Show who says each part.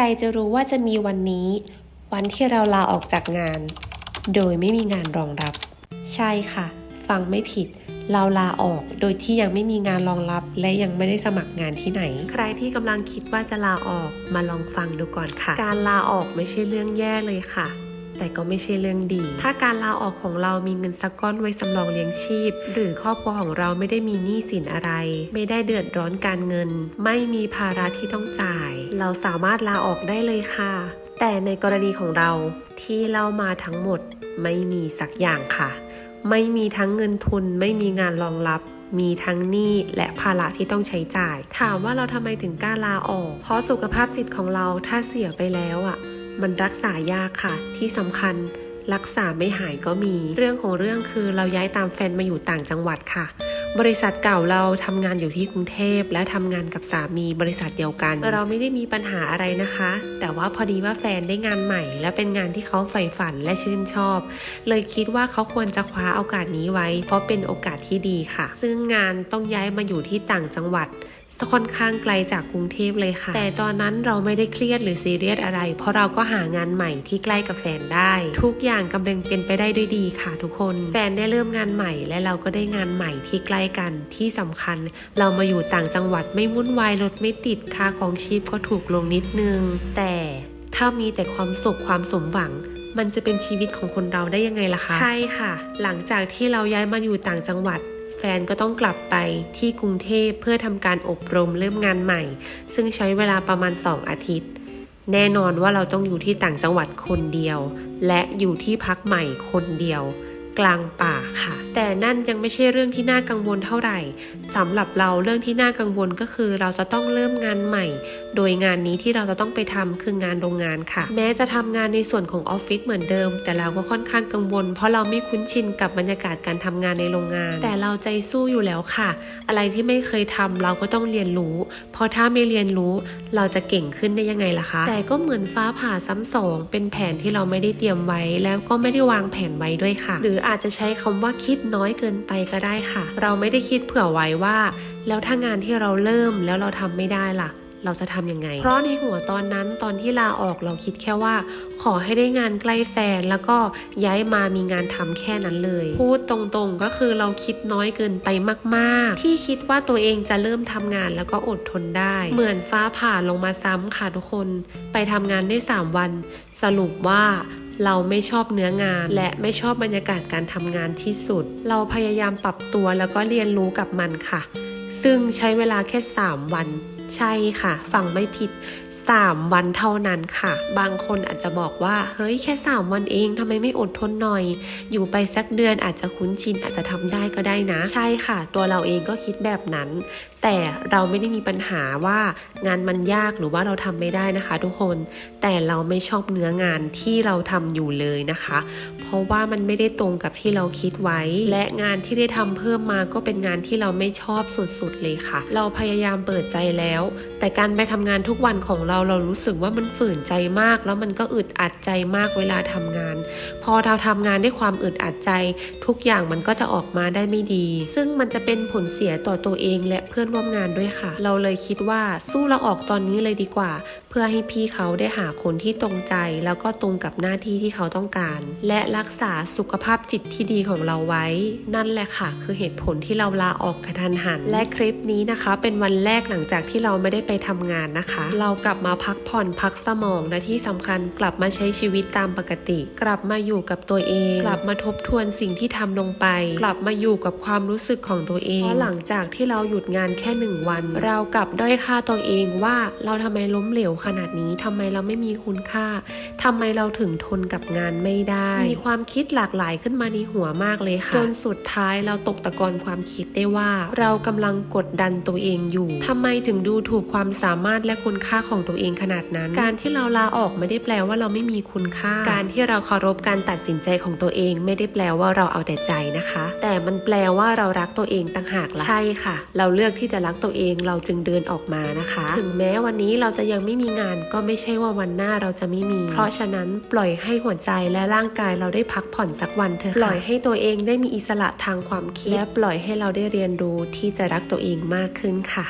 Speaker 1: รจะรู้ว่าจะมีวันนี้ วันที่เราลาออกจากงาน โดยไม่มีงานรองรับ ใช่ค่ะ ฟังไม่ผิด เราลาออกโดยที่ยังไม่มีงานรองรับ และยังไม่ได้สมัครงานที่ไหน ใครที่กำลังคิดว่าจะลาออกมาลองฟังดูก่อนค่ะ การลาออกไม่ใช่เรื่องแย่เลยค่ะ แต่ก็ไม่ใช่เรื่องดี ถ้าการลาออกของเรามีเงินสักก้อนไว้สำรองเลี้ยงชีพ หรือครอบครัวของเราไม่ได้มีหนี้สินอะไร ไม่ได้เดือดร้อนการเงิน ไม่มีภาระที่ต้องจ่าย เราสามารถลาออกได้เลยค่ะ แต่ในกรณีของเราที่เล่ามาทั้งหมดไม่มีสักอย่างค่ะ ไม่มีทั้งเงินทุน ไม่มีงานรองรับมีทั้งหนี้และภาระที่ต้องใช้จ่าย ถามว่าเราทำไมถึงกล้าลาออก เพราะสุขภาพจิตของเราถ้าเสียไปแล้วอะ มันรักษายากค่ะ ที่สำคัญรักษาไม่หายก็มี เรื่องของเรื่องคือเราย้ายตามแฟนมาอยู่ต่างจังหวัดค่ะ บริษัทเก่าเราทำงานอยู่ที่กรุงเทพ และทำงานกับสามีบริษัทเดียวกัน เราไม่ได้มีปัญหาอะไรนะคะ แต่ว่าพอดีว่าแฟนได้งานใหม่ และเป็นงานที่เขาใฝ่ฝันและชื่นชอบ เลยคิดว่าเขาควรจะคว้าโอกาสนี้ไว้ เพราะเป็นโอกาสที่ดีค่ะ ซึ่งงานต้องย้ายมาอยู่ที่ต่างจังหวัด ค่อนข้างไกลจากกรุงเทพเลยค่ะ แต่ตอนนั้นเราไม่ได้เครียดหรือซีเรียสอะไร เพราะเราก็หางานใหม่ที่ใกล้กับแฟนได้ ทุกอย่างกำลังเป็นไปได้ด้วยดีค่ะทุกคน แฟนได้เริ่มงานใหม่ และเราก็ได้งานใหม่ที่ใกล้กันที่สำคัญ เรามาอยู่ต่างจังหวัดไม่วุ่นวายรถไม่ติดค่าของชีพก็ถูกลงนิดนึง แต่ถ้ามีแต่ความสุขความสมหวังมันจะเป็นชีวิตของคนเราได้ยังไงล่ะคะ ใช่ค่ะ หลังจากที่เราย้ายมาอยู่ต่างจังหวัด แฟนก็ต้องกลับไปที่กรุงเทพเพื่อทำการอบรมเริ่มงานใหม่ ซึ่งใช้เวลาประมาณ 2 อาทิตย์ แน่นอนว่าเราต้องอยู่ที่ต่างจังหวัดคนเดียว และอยู่ที่พักใหม่คนเดียว กลางป่าค่ะ แต่นั่นยังไม่ใช่เรื่องที่น่ากังวลเท่าไหร่สำหรับเราเรื่องที่น่ากังวลก็คือ เราจะต้องเริ่มงานใหม่ โดยงานนี้ที่เราจะต้องไปทำคืองานโรงงานค่ะ แม้จะทำงานในส่วนของออฟฟิศเหมือนเดิม แต่เราก็ค่อนข้างกังวล เพราะเราไม่คุ้นชินกับบรรยากาศการทำงานในโรงงาน แต่เราใจสู้อยู่แล้วค่ะ อะไรที่ไม่เคยทำเราก็ต้องเรียนรู้ เพราะถ้าไม่เรียนรู้ เราจะเก่งขึ้นได้ยังไงล่ะคะ แต่ก็เหมือนฟ้าผ่าซ้ำสองเป็นแผนที่เราไม่ได้เตรียมไว้แล้วก็ไม่ได้วางแผนไว้ด้วยค่ะ หรืออาจจะใช้คำว่าคิดน้อยเกินไปก็ได้ค่ะ เราไม่ได้คิดเผื่อไว้ว่า แล้วถ้างานที่เราเริ่มแล้วเราทำไม่ได้ล่ะ เราจะทำยังไง เพราะในหัวตอนนั้นตอนที่ลาออกเราคิดแค่ว่า ขอให้ได้งานใกล้แฟนแล้วก็ย้ายมามีงานทำแค่นั้นเลย พูดตรงๆก็คือเราคิดน้อยเกินไปมากๆ ที่คิดว่าตัวเองจะเริ่มทำงานแล้วก็อดทนได้ เหมือนฟ้าผ่าลงมาซ้ำค่ะทุกคน ไปทำงานได้ 3 วัน สรุปว่า เราไม่ชอบเนื้องาน และไม่ชอบบรรยากาศการทำงานที่สุด เราพยายามปรับตัวแล้วก็เรียนรู้กับมันค่ะ ซึ่งใช้เวลาแค่ 3 วันใช่ค่ะ ฟังไม่ผิด 3 วันเท่านั้นค่ะ บางคนอาจจะบอกว่า เฮ้ยแค่ 3 วันเองทำไมไม่อดทนหน่อย อยู่ไปสักเดือนอาจจะคุ้นชินอาจจะทำได้ก็ได้นะ ใช่ค่ะ ตัวเราเองก็คิดแบบนั้นแต่เราไม่ได้มีปัญหาว่างานมันยากหรือว่าเราทำไม่ได้นะคะ ทุกคนแต่เราไม่ชอบเนื้องานที่เราทำอยู่เลยนะคะ เพราะว่ามันไม่ได้ตรงกับที่เราคิดไว้ และงานที่ได้ทำเพิ่มมาก็เป็นงานที่เราไม่ชอบสุดๆเลยค่ะ เราพยายามเปิดใจแล้ว แต่การไปทำงานทุกวันของเราเรารู้สึกว่ามันฝืนใจมาก แล้วมันก็อึดอัดใจมากเวลาทำงาน พอเราทำงานด้วยความอึดอัดใจ ทุกอย่างมันก็จะออกมาได้ไม่ดี ซึ่งมันจะเป็นผลเสียต่อตัวเองและเพื่อนร่วมงานด้วยค่ะ เราเลยคิดว่าสู้เราออกตอนนี้เลยดีกว่า เพื่อให้พี่เขาได้หาคนที่ตรงใจ แล้วก็ตรงกับหน้าที่ที่เขาต้องการ และรักษาสุขภาพจิตที่ดีของเราไว้ นั่นแหละค่ะ คือเหตุผลที่เราลาออกกระทันหัน และคลิปนี้นะคะ เป็นวันแรกหลังจากที่เราไม่ได้ไปทำงานนะคะ เรากลับมาพักผ่อนพักสมองและที่สำคัญกลับมาใช้ชีวิตตามปกติ กลับมาอยู่กับตัวเอง กลับมาทบทวนสิ่งที่ทำลงไป กลับมาอยู่กับความรู้สึกของตัวเองเพราะหลังจากที่เราหยุดงานแค่หนึ่งวัน เรากลับด้อยค่าตัวเองว่าเราทำไมล้มเหลวขนาดนี้ทำไมเราไม่มีคุณค่าทำไมเราถึงทนกับงานไม่ได้ มีความคิดหลากหลายขึ้นมาในหัวมากเลยค่ะจนสุดท้ายเราตกตะกอนความคิดได้ว่า เรากำลังกดดันตัวเองอยู่ทำไมถึงดูถูกความสามารถและคุณค่าของตัวเองขนาดนั้น การที่เราลาออกไม่ได้แปลว่าเราไม่มีคุณค่า การที่เราเคารพการตัดสินใจของตัวเอง ไม่ได้แปลว่าเราเอาแต่ใจนะคะ แต่มันแปลว่าเรารักตัวเองต่างหากล่ะใช่ค่ะ เราเลือกที่จะรักตัวเองเราจึงเดินออกมานะคะ ถึงแม้วันนี้เราจะยังไม่มีงานก็ไม่ใช่ว่าวันหน้าเราจะไม่มี เพราะฉะนั้นปล่อยให้หัวใจและร่างกายเราได้พักผ่อนสักวันเถอะปล่อยให้ตัวเองได้มีอิสระทางความคิดและปล่อยให้เราได้เรียนรู้ที่จะรักตัวเองมากขึ้นค่ะ